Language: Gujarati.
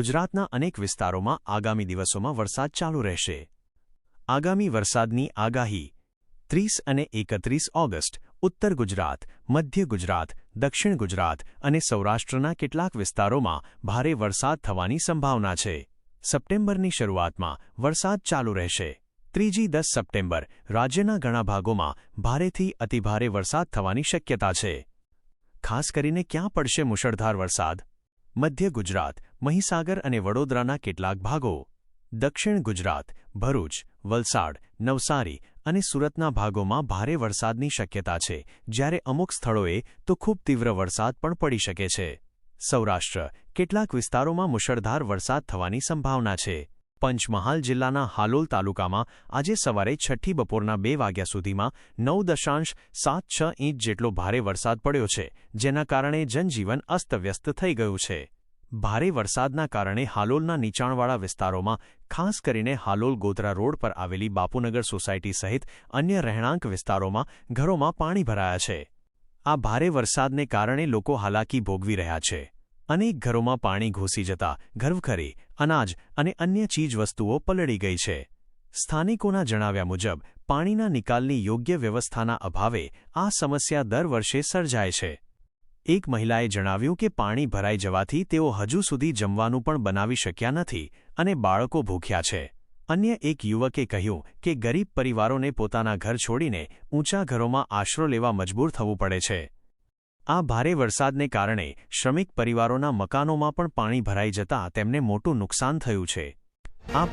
ગુજરાતના અનેક વિસ્તારોમાં આગામી દિવસોમાં વરસાદ ચાલુ રહેશે. આગામી વરસાદની આગાહી ત્રીસ અને એકત્રીસ ઓગસ્ટ, ઉત્તર ગુજરાત, મધ્ય ગુજરાત, દક્ષિણ ગુજરાત અને સૌરાષ્ટ્રના કેટલાક વિસ્તારોમાં ભારે વરસાદ થવાની સંભાવના છે. સપ્ટેમ્બરની શરૂઆતમાં વરસાદ ચાલુ રહેશે. ત્રીજી દસ સપ્ટેમ્બર રાજ્યના ઘણા ભાગોમાં ભારેથી અતિભારે વરસાદ થવાની શક્યતા છે. ખાસ કરીને ક્યાં પડશે મુશળધાર વરસાદ? મધ્ય ગુજરાત મહીસાગર અને વડોદરાના કેટલાક ભાગો, દક્ષિણ ગુજરાત, ભરૂચ, વલસાડ, નવસારી અને સુરતના ભાગોમાં ભારે વરસાદની શક્યતા છે. જ્યારે અમુક સ્થળોએ તો ખૂબ તીવ્ર વરસાદ પણ પડી શકે છે. સૌરાષ્ટ્ર, કેટલાક વિસ્તારોમાં મુશળધાર વરસાદ થવાની સંભાવના છે. પંચમહાલ જિલ્લાના હાલોલ તાલુકામાં આજે સવારે છઠ્ઠી બપોરના બે વાગ્યા સુધીમાં નવ દશાંશ સાત છ ઇંચ જેટલો ભારે વરસાદ પડ્યો છે, જેના કારણે જનજીવન અસ્તવ્યસ્ત થઈ ગયું છે. ભારે વરસાદના કારણે હાલોલના નીચાણવાળા વિસ્તારોમાં, ખાસ કરીને હાલોલ ગોધરા રોડ પર આવેલી બાપુનગર સોસાયટી સહિત અન્ય રહેણાંક વિસ્તારોમાં ઘરોમાં પાણી ભરાયા છે. આ ભારે વરસાદને કારણે લોકો હાલાકી ભોગવી રહ્યા છે. અનેક ઘરોમાં પાણી ઘૂસી જતા ઘરવખરી અનાજ અને અન્ય ચીજવસ્તુઓ પલળી ગઈ છે. સ્થાનિકોના જણાવ્યા મુજબ, પાણીના નિકાલની યોગ્ય વ્યવસ્થાના અભાવે આ સમસ્યા દર વર્ષે સર્જાય છે. એક મહિલાએ જણાવ્યું કે પાણી ભરાઈ જવાથી તેઓ હજુ સુધી જમવાનું પણ બનાવી શક્યા નથી અને બાળકો ભૂખ્યા છે. અન્ય એક યુવકે કહ્યું કે ગરીબ પરિવારોને પોતાના ઘર છોડીને ઊંચા ઘરોમાં આશરો લેવા મજબૂર થવું પડે છે. આ ભારે વરસાદને કારણે શ્રમિક પરિવારોના મકાનોમાં પણ પાણી ભરાઈ જતાં તેમને મોટું નુકસાન થયું છે. આ